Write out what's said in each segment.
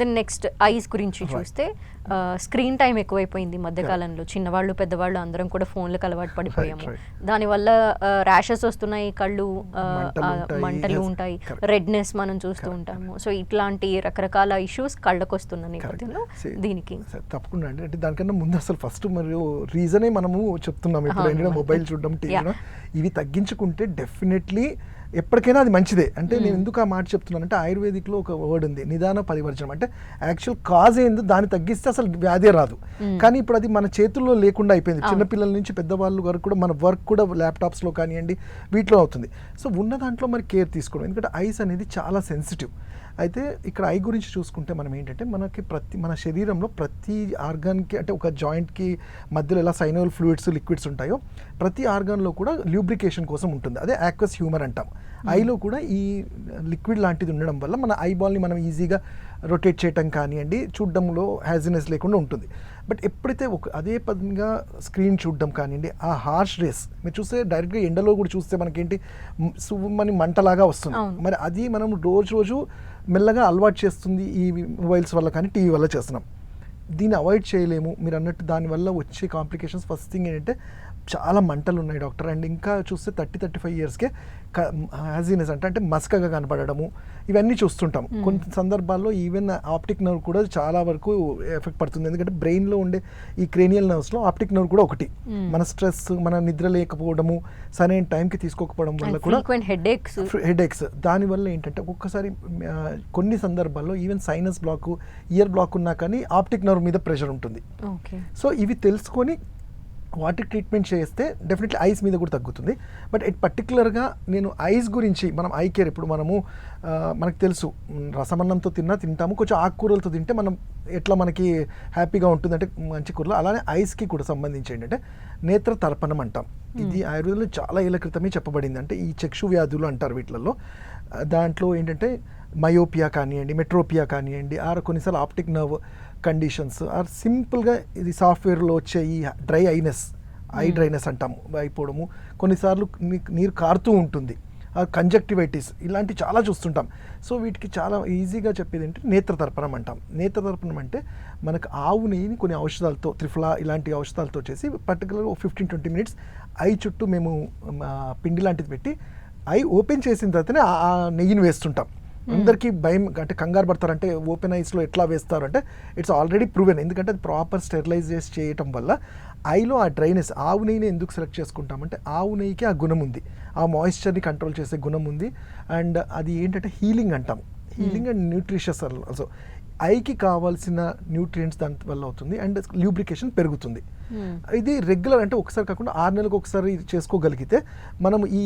Then next ice గురించి చూస్తే screen time ఎక్కువైపోయింది మధ్యకాలంలో చిన్నవాళ్ళు పెద్దవాళ్ళు అందరం కూడా ఫోన్లకు అలవాటు పడిపోయాము. దానివల్ల ర్యాషెస్ వస్తున్నాయి కళ్ళు మంటలు ఉంటాయి. రెడ్నెస్ మనం చూస్తూ ఉంటాము. సో ఇట్లాంటి రకరకాల ఇష్యూస్ కళ్ళకు వస్తున్న నేపథ్యంలో దీనికి. సరే, తప్పకుండా అండి. అంటే దానికన్నా ముందు అసలు ఫస్ట్ మరియు రీజనే మనము చెప్తున్నాం ఇప్పుడు. మొబైల్ చూడడం టీవీ. ఇవి తగ్గించుకుంటే డెఫినెట్లీ ఎప్పటికైనా అది మంచిదే. అంటే నేను ఎందుకు ఆ మాట చెప్తున్నాను అంటే ఆయుర్వేదిక్లో ఒక వర్డ్ ఉంది నిదాన పరివర్జనం. అంటే యాక్చువల్ కాజ్ ఏందో దాన్ని తగ్గిస్తే అసలు వ్యాధే రాదు. కానీ ఇప్పుడు అది మన చేతుల్లో లేకుండా అయిపోయింది. చిన్నపిల్లల నుంచి పెద్దవాళ్ళు వరకు కూడా మన వర్క్ కూడా ల్యాప్టాప్స్లో కానివ్వండి వీటిలో అవుతుంది. సో ఉన్న దాంట్లో మరి కేర్ తీసుకోవడం. ఎందుకంటే ఐస్ అనేది చాలా సెన్సిటివ్ అయితే ఇక్కడ ఐ గురించి చూసుకుంటే మనం ఏంటంటే మనకి ప్రతి మన శరీరంలో ప్రతి ఆర్గాన్కి అంటే ఒక జాయింట్కి మధ్యలో ఎలా సైనల్ ఫ్లూయిడ్స్ లిక్విడ్స్ ఉంటాయో ప్రతి ఆర్గాన్లో కూడా ల్యూబ్రికేషన్ కోసం ఉంటుంది. అదే యాక్వస్ హ్యూమర్ అంటాం. ఐలో కూడా ఈ లిక్విడ్ లాంటిది ఉండడం వల్ల మన ఐ బాల్ని మనం ఈజీగా రొటేట్ చేయటం కానివ్వండి చూడడంలో హ్యాజినెస్ లేకుండా ఉంటుంది. బట్ ఎప్పుడైతే ఒక అదే పదంగా స్క్రీన్ చూడడం కానివ్వండి ఆ హార్ష్ రేస్ మీరు చూస్తే డైరెక్ట్గా ఎండలో కూడా చూస్తే మనకేంటి మ్, సువ్వమని మంటలాగా వస్తుంది. మరి అది మనం రోజు రోజు మెల్లగా అలవాటు చేస్తుంది ఈ మొబైల్స్ వల్ల కానీ టీవీ వల్ల చేస్తున్నాం. దీన్ని అవాయిడ్ చేయలేము. మీరు అన్నట్టు దానివల్ల వచ్చే కాంప్లికేషన్స్ ఫస్ట్ థింగ్ ఏంటంటే చాలా మంటలు ఉన్నాయి డాక్టర్. అండ్ ఇంకా చూస్తే థర్టీ థర్టీ ఫైవ్ ఇయర్స్కే హ్యాజీనెస్ అంటే అంటే మస్కగా కనపడము ఇవన్నీ చూస్తుంటాం. కొన్ని సందర్భాల్లో ఈవెన్ ఆప్టిక్ నర్వ్ కూడా చాలా వరకు ఎఫెక్ట్ పడుతుంది. ఎందుకంటే బ్రెయిన్లో ఉండే ఈ క్రేనియల్ నర్వ్స్లో ఆప్టిక్ నర్వ్ కూడా ఒకటి. మన స్ట్రెస్ మన నిద్ర లేకపోవడము సరైన టైంకి తీసుకోకపోవడం వల్ల కూడా హెడేక్స్. హెడేక్స్ దానివల్ల ఏంటంటే ఒక్కొక్కసారి కొన్ని సందర్భాల్లో even sinus block ear block ఉన్నా కానీ ఆప్టిక్ నర్వ్ మీద ప్రెషర్ ఉంటుంది. సో ఇవి తెలుసుకొని వాటికి ట్రీట్మెంట్ చేస్తే డెఫినెట్లీ ఐస్ మీద కూడా తగ్గుతుంది. బట్ ఇట్ పర్టికులర్గా నేను ఐస్ గురించి మనం ఐ కేర్ ఇప్పుడు మనము మనకు తెలుసు. రసమన్నంతో తిన్నా తింటాము కొంచెం ఆకుకూరలతో తింటే మనం ఎట్లా మనకి హ్యాపీగా ఉంటుంది అంటే మంచి కూరలు. అలానే ఐస్కి కూడా సంబంధించి ఏంటంటే నేత్ర తర్పణం అంటాం. ఇది ఆయుర్వేదంలో చాలా ఏళ్ళ క్రితమే చెప్పబడింది. అంటే ఈ చక్షు వ్యాధులు అంటారు వీటిలలో. దాంట్లో ఏంటంటే మయోపియా కానివ్వండి మెట్రోపియా కానివ్వండి ఆర్ కొన్నిసార్లు ఆప్టిక్ నర్వ్ కండిషన్స్ ఆర్ సింపుల్గా ఇది సాఫ్ట్వేర్లో వచ్చే ఈ డ్రై ఐనెస్ ఐ డ్రైనెస్ అంటాము. అయిపోవడము. కొన్నిసార్లు నీరు కారుతూ ఉంటుంది. ఆ కంజక్టివైటిస్ ఇలాంటి చాలా చూస్తుంటాం. సో వీటికి చాలా ఈజీగా చెప్పేది ఏంటంటే నేత్రతర్పణం అంటాం. నేత్రతర్పణం అంటే మనకు ఆవు నెయ్యిని కొన్ని ఔషధాలతో త్రిఫలా ఇలాంటి ఔషధాలతో చేసి పర్టికులర్గా ఫిఫ్టీన్ ట్వంటీ మినిట్స్ ఐ చుట్టూ మేము పిండి లాంటిది పెట్టి ఐ ఓపెన్ చేసిన తర్వాతనే ఆ నెయ్యిని వేస్తుంటాం. అందరికీ భయం అంటే కంగారు పడతారంటే ఓపెన్ ఐస్లో ఎట్లా వేస్తారు అంటే ఇట్స్ ఆల్రెడీ ప్రూవెన్ ఎందుకంటే అది ప్రాపర్ స్టెరిలైజ్ చేసి చేయటం వల్ల ఐలో ఆ డ్రైనెస్ ఆవు నెయ్యిని ఎందుకు సెలెక్ట్ చేసుకుంటామంటే ఆవు నెయ్యికి ఆ గుణం ఉంది. ఆ మాయిశ్చర్ని కంట్రోల్ చేసే గుణం ఉంది. అండ్ అది ఏంటంటే హీలింగ్ అంటాం హీలింగ్ అండ్ న్యూట్రిషియస్ ఆల్సో ఐకి కావాల్సిన న్యూట్రియంట్స్ దాని వల్ల అవుతుంది అండ్ ల్యూబ్రికేషన్ పెరుగుతుంది. ఇది రెగ్యులర్ అంటే ఒకసారి కాకుండా ఆరు నెలలకు ఒకసారి చేసుకోగలిగితే మనం ఈ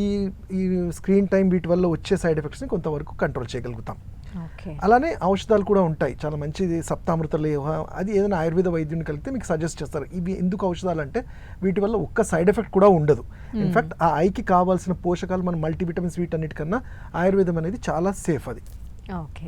ఈ స్క్రీన్ టైం వీటి వల్ల వచ్చే సైడ్ ఎఫెక్ట్స్ని కొంతవరకు కంట్రోల్ చేయగలుగుతాం. అలానే ఔషధాలు కూడా ఉంటాయి. చాలా మంచిది సప్తామృత లేహ అది ఏదైనా ఆయుర్వేద వైద్యుని కలిగితే మీకు సజెస్ట్ చేస్తారు. ఇవి ఎందుకు ఔషధాలు అంటే వీటి వల్ల ఒక్క సైడ్ ఎఫెక్ట్ కూడా ఉండదు. ఇన్ఫాక్ట్ ఆ ఐకి కావాల్సిన పోషకాలు మన మల్టీవిటమిన్స్ వీటన్నిటికన్నా ఆయుర్వేదం అనేది చాలా సేఫ్ అది. ఓకే.